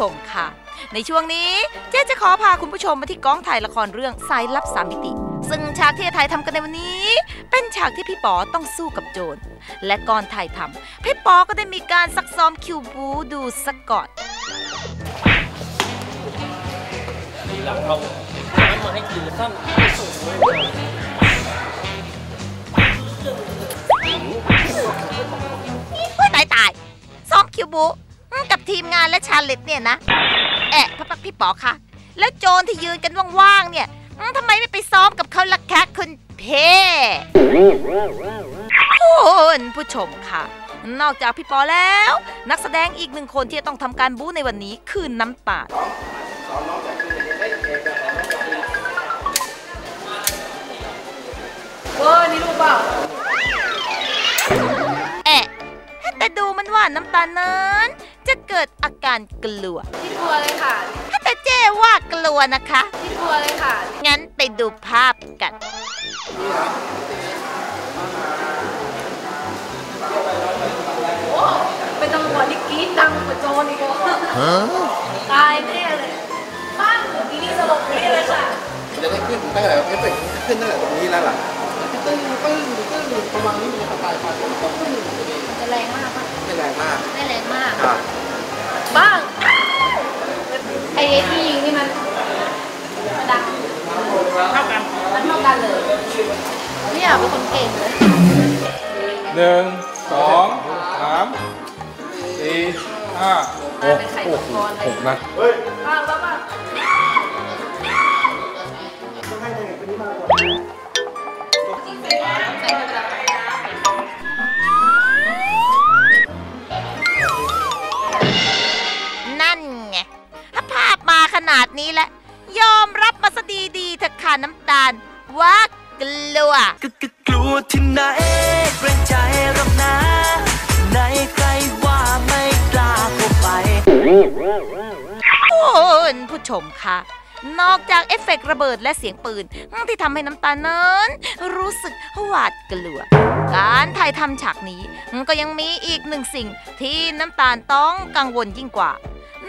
ชมค่ะ ในช่วงนี้เจ๊จะขอพาคุณผู้ชมมาที่กองถ่ายละครเรื่องสายลับสามมิติ ซึ่งฉากที่จะถ่ายทำกันในวันนี้ เป็นฉากที่พี่ป๋อต้องสู้กับโจรและก่อนถ่ายทำพี่ป๋อก็ได้มีการซักซ้อมคิวบูดูสักก่อนทีหลังเอาน้ำมาให้กินแล้นไม่สูงเลยเฮ้ยตายตายซ้อมคิวบู กับทีมงานและชาเลตเนี่ยนะ แอะพักพี่ป๋อคะแล้วโจรที่ยืนกันว่างๆเนี่ยอืมทำไมไม่ไปซ้อมกับเขาล่ะคะคุณเพคุณผู้ชมค่ะ นอกจากพี่ปอแล้ว นักแสดงอีกหนึ่งคนที่จะต้องทำการบู๊ในวันนี้คือน้ำตาลเวอร์นี่รู้เปล่าแอะแต่ดูมันว่าน้ำตาลนั้น จะเกิดอาการกลัวที่กลัวเลยค่ะแต่เจ้ว่ากลัวนะคะที่กลัวเลยค่ะ งั้นไปดูภาพกันโอ้เป็นตำรวจนี่กรี๊ดดังกว่าโจรอีกว่ะตายแน่เลยบ้านผมที่นี่สลบนี่เลยค่ะจะได้ขึ้นตั้งแต่เอฟเฟกต์ขึ้นตั้งแต่ตรงนี้แล้วล่ะตึ้งตึ้งตึ้งประมาณนี้มันจะตายไปมันก็ตึ้งพอดีจะแรงมากปะ ไม่แรงมากไม่แรงมากครับบ้างไอ้ที่ยิงนี่มันดังเท่ากันมันเท่ากันเลยไม่อยากเป็นคนเก่งเลยหนึ่งสองสามสี่ห้าหมากเป็นไข่มังกรอะไรหกนัด ดีๆเถอะค่ะน้ำตาล ว่ากลัวก็ก็กลัวที่ไหนเกรงใจหรอกนะไหนใครว่าไม่กล้าเข้าไปคุณผู้ชมคะนอกจากเอฟเฟกต์ระเบิดและเสียงปืน ที่ทำให้น้ำตาลนั้น รู้สึกหวาดกลัว การถ่ายทำฉากนี้ ก็ยังมีอีกหนึ่งสิ่งที่น้ำตาลต้องกังวลยิ่งกว่า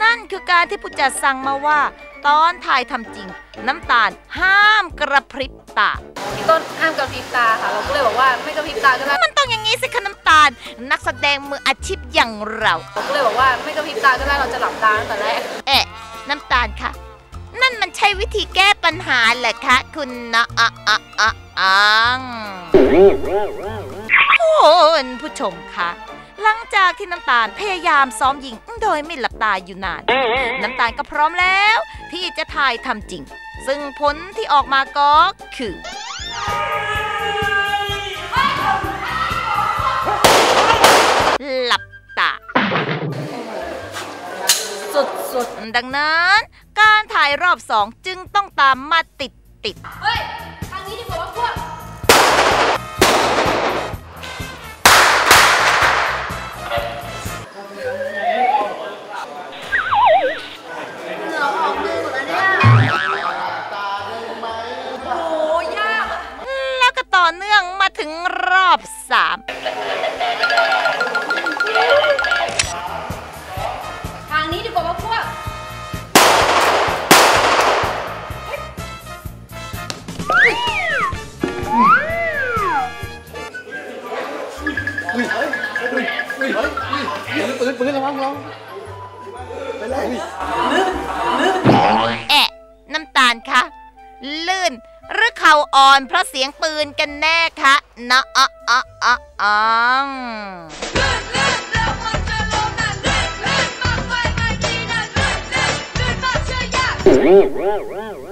นั่นคือการที่ผู้จัดสั่งมาว่า ตอนถ่ายทำจริง น้ำตาลห้ามกระพริบตาพี่ต้นห้ามกระพริบตาค่ะ เราก็เลยบอกว่าไม่กระพริบตาก็ได้มันต้องอย่างนี้สิคะน้ำตาล นักแสดงมืออาชีพอย่างเราเราก็เลยบอกว่าไม่กระพริบตาก็ได้เราจะหลับตาตั้งแต่แรกเอ๊ะน้ำตาลคะนั่นมันใช่วิธีแก้ปัญหาเหรอคะคุณนะอะอะอะอังคุณผู้ชมคะ หลังจากที่น้ำตาลพยายามซ้อมยิงโดยไม่หลับตาอยู่นาน น้ำตาลก็พร้อมแล้ว ที่จะถ่ายทำจริง ซึ่งผลที่ออกมาก็คือหลับตาสุดสุดดังนั้น การถ่ายรอบสองจึงต้องตามมาติดติด ทางนี้ดีกว่าว่าพวกปืนปืนระวังระวังไปเลยแอะน้ำตาลคะลื่น หรือเข่าอ่อนเพราะเสียงปืนกันแน่คะนะอะอะอะอังเ